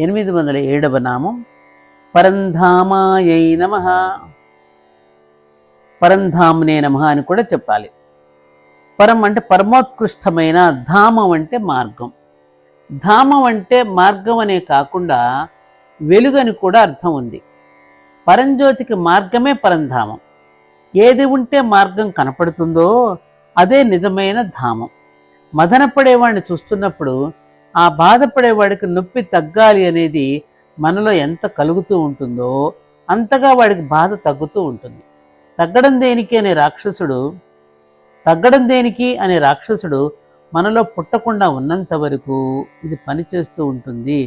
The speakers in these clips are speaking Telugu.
ఎనిమిది వందల ఏడవ నామం. పరంధామాయై నమ. పరంధామ్నే నమ అని కూడా చెప్పాలి. పరం అంటే పరమోత్కృష్టమైన ధామం అంటే మార్గం. ధామం అంటే మార్గం అనే కాకుండా వెలుగని కూడా అర్థం ఉంది. పరంజ్యోతికి మార్గమే పరంధామం. ఏది ఉంటే మార్గం కనపడుతుందో అదే నిజమైన ధామం. మదనపడేవాడిని చూస్తున్నప్పుడు ఆ బాధపడేవాడికి నొప్పి తగ్గాలి అనేది మనలో ఎంత కలుగుతూ ఉంటుందో అంతగా వాడికి బాధ తగ్గుతూ ఉంటుంది. తగ్గడం దేనికి అనే రాక్షసుడు తగ్గడం దేనికి అనే రాక్షసుడు మనలో పుట్టకుండా ఉన్నంత వరకు ఇది పనిచేస్తూ ఉంటుంది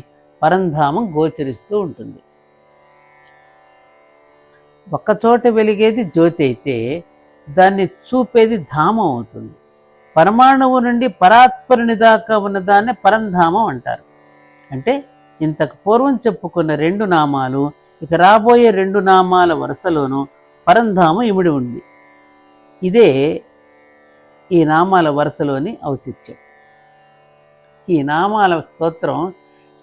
పరంధామం గోచరిస్తూ ఉంటుంది. ఒక్కచోట వెలిగేది జ్యోతి అయితే దాన్ని చూపేది ధామం అవుతుంది. పరమాణువు నుండి పరాత్పరుని దాకా ఉన్నదాన్ని పరంధామం అంటారు. అంటే ఇంతకు పూర్వం చెప్పుకున్న రెండు నామాలు ఇక రాబోయే రెండు నామాల వరుసలోనూ పరంధామం ఇమిడి ఉంది. ఇదే ఈ నామాల వరుసలోని ఔచిత్యం. ఈ నామాల స్తోత్రం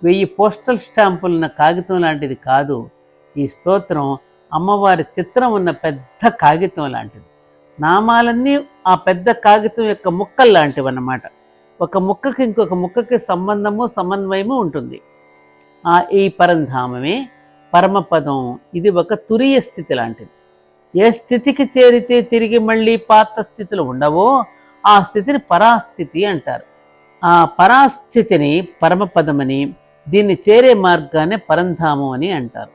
వెయ్యి పోస్టల్ స్టాంపులున్న కాగితం లాంటిది కాదు ఈ స్తోత్రం అమ్మవారి చిత్రం ఉన్న పెద్ద కాగితం లాంటిది. నామాలన్నీ ఆ పెద్ద కాగితం యొక్క ముక్కలు లాంటివి అన్నమాట ఒక ముక్కకి ఇంకొక ముక్కకి సంబంధము సమన్వయము ఉంటుంది. ఆ ఈ పరంధామమే పరమపదం ఇది ఒక తురియ స్థితి లాంటిది. ఏ స్థితికి చేరితే తిరిగి మళ్ళీ పాత స్థితిలో ఉండవో ఆ స్థితిని పరాస్థితి అంటారు. ఆ పరాస్థితిని పరమపదమని దీన్ని చేరే మార్గాన్ని పరంధామం అని అంటారు.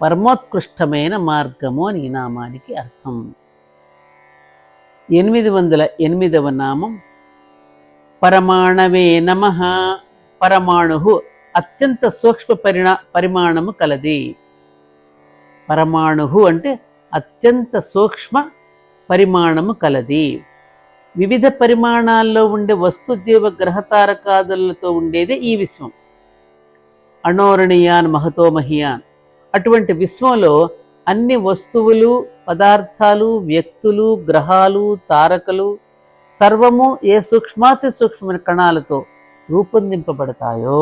పరమోత్కృష్టమైన మార్గము అని ఈ నామానికి అర్థం. ఎనిమిది వందల ఎనిమిదవ నామం. పరమాణవే నమ. పరమాణు అత్యంత సూక్ష్మ పరిణా పరిమాణము కలది. పరమాణు అంటే అత్యంత సూక్ష్మ పరిమాణము కలది. వివిధ పరిమాణాల్లో ఉండే వస్తు జీవ గ్రహతారకాదులతో ఉండేదే ఈ విశ్వం. అణోరణీయాన్ మహతోమహియాన్. అటువంటి విశ్వంలో అన్ని వస్తువులు పదార్థాలు వ్యక్తులు గ్రహాలు తారకలు సర్వము ఏ సూక్ష్మాతి సూక్ష్మమైన కణాలతో రూపొందింపబడతాయో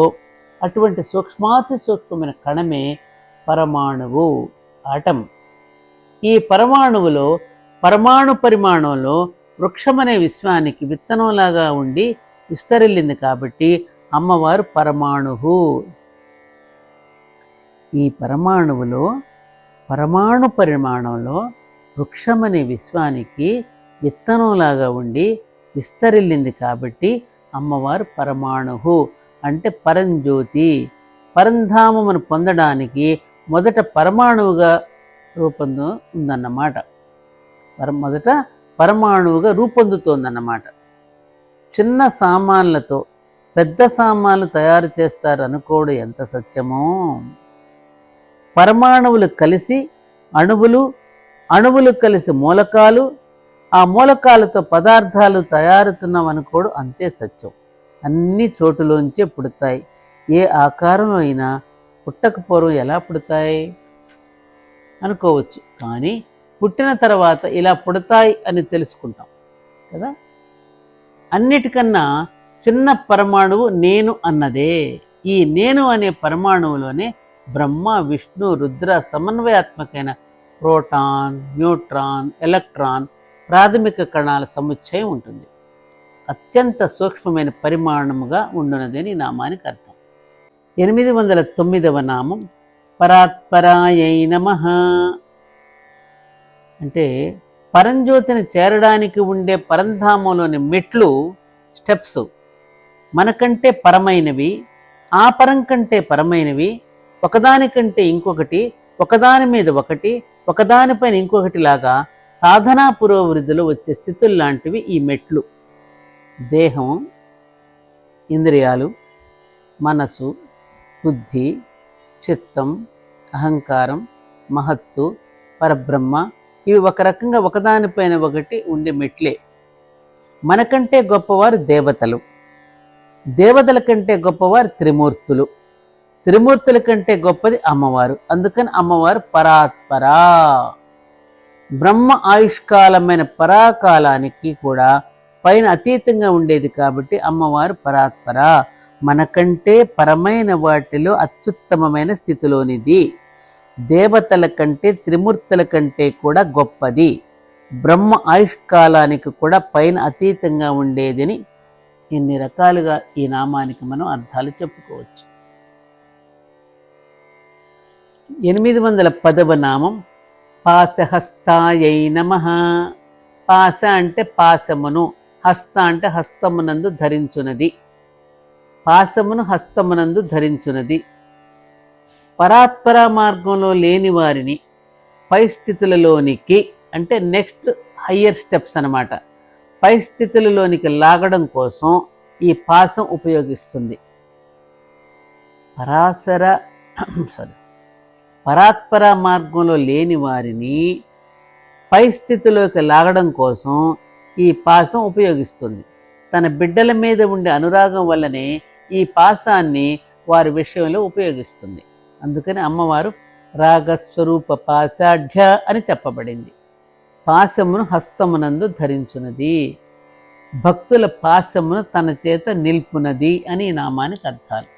అటువంటి సూక్ష్మాతి సూక్ష్మమైన కణమే పరమాణువు ఆటం. ఈ పరమాణువులో పరమాణు పరిమాణంలో వృక్షమనే విశ్వానికి విత్తనంలాగా ఉండి విస్తరిల్లింది కాబట్టి అమ్మవారు పరమాణువు. ఈ పరమాణువులో పరమాణు పరిమాణంలో వృక్షమనే విశ్వానికి విత్తనంలాగా ఉండి విస్తరిల్లింది కాబట్టి అమ్మవారు పరమాణువు అంటే పరంజ్యోతి. పరంధామమును పొందడానికి మొదట పరమాణువుగా రూపొందు ఉందన్నమాట. పర మొదట పరమాణువుగా రూపొందుతోందన్నమాట. చిన్న సామాన్లతో పెద్ద సామాన్లు తయారు చేస్తారు అనుకోవడం ఎంత సత్యమో? పరమాణువులు కలిసి అణువులు అణువులు కలిసి మూలకాలు ఆ మూలకాలతో పదార్థాలు తయారుతున్నాం అనుకోడు అంతే సత్యం. అన్ని చోటులోంచే పుడతాయి. ఏ ఆకారంలో అయినా పుట్టకపోరు ఎలా పుడతాయి? అనుకోవచ్చు. కానీ పుట్టిన తర్వాత ఇలా పుడతాయి అని తెలుసుకుంటాం కదా? అన్నిటికన్నా చిన్న పరమాణువు నేను అన్నదే. ఈ నేను అనే పరమాణువులోనే బ్రహ్మ విష్ణు రుద్ర సమన్వయాత్మకమైన ప్రోటాన్ న్యూట్రాన్ ఎలక్ట్రాన్ ప్రాథమిక కణాల సముచ్చయం ఉంటుంది. అత్యంత సూక్ష్మమైన పరిమాణముగా ఉండునదని నామానికి అర్థం. ఎనిమిది వందల తొమ్మిదవ నామం పరాత్పరాయై నమ. అంటే పరంజ్యోతిని చేరడానికి ఉండే పరంధామంలోని మెట్లు స్టెప్స్ మనకంటే పరమైనవి ఆ పరం కంటే పరమైనవి ఒకదానికంటే ఇంకొకటి ఒకదాని మీద ఒకటి ఒకదానిపైన ఇంకొకటి లాగా సాధనా పురోవృద్ధిలో వచ్చే స్థితులు లాంటివి ఈ మెట్లు. దేహం ఇంద్రియాలు మనసు బుద్ధి చిత్తం అహంకారం మహత్తు పరబ్రహ్మ ఇవి ఒక రకంగా ఒకదానిపైన ఒకటి ఉండే మెట్లే. మనకంటే గొప్పవారు దేవతలు. దేవతల కంటే గొప్పవారు త్రిమూర్తులు. త్రిమూర్తుల కంటే గొప్పది అమ్మవారు. అందుకని అమ్మవారు పరాత్పరా. బ్రహ్మ ఆయుష్కాలమైన పరాకాలానికి కూడా పైన అతీతంగా ఉండేది కాబట్టి అమ్మవారు పరాత్పర. మనకంటే పరమైన వాటిలో అత్యుత్తమమైన స్థితిలోనిది. దేవతల కంటే త్రిమూర్తుల కంటే కూడా గొప్పది. బ్రహ్మ ఆయుష్కాలానికి కూడా పైన అతీతంగా ఉండేదని ఇన్ని రకాలుగా ఈ నామానికి మనం అర్థాలు చెప్పుకోవచ్చు. ఎనిమిది వందల పదవ నామం పాసహస్తాయై నమ. పాశ అంటే పాశమును హస్త అంటే హస్తమునందు ధరించునది. పాశమును హస్తమునందు ధరించునది. పరాత్పర మార్గంలో లేని వారిని పై స్థితులలోనికి అంటే నెక్స్ట్ హయ్యర్ స్టెప్స్ అన్నమాట. పై స్థితులలోనికి లాగడం కోసం ఈ పాసం ఉపయోగిస్తుంది. పరాశర సారీ పరాత్పర మార్గంలో లేని వారిని పై స్థితిలోకి లాగడం కోసం ఈ పాసం ఉపయోగిస్తుంది. తన బిడ్డల మీద ఉండే అనురాగం వల్లనే ఈ పాసాన్ని వారి విషయంలో ఉపయోగిస్తుంది. అందుకని అమ్మవారు రాగస్వరూప పాసాఢ్య అని చెప్పబడింది. పాశమును హస్తమునందు ధరించున్నది భక్తుల పాశమును తన చేత నిల్పునది అని నామానికి అర్థాలు.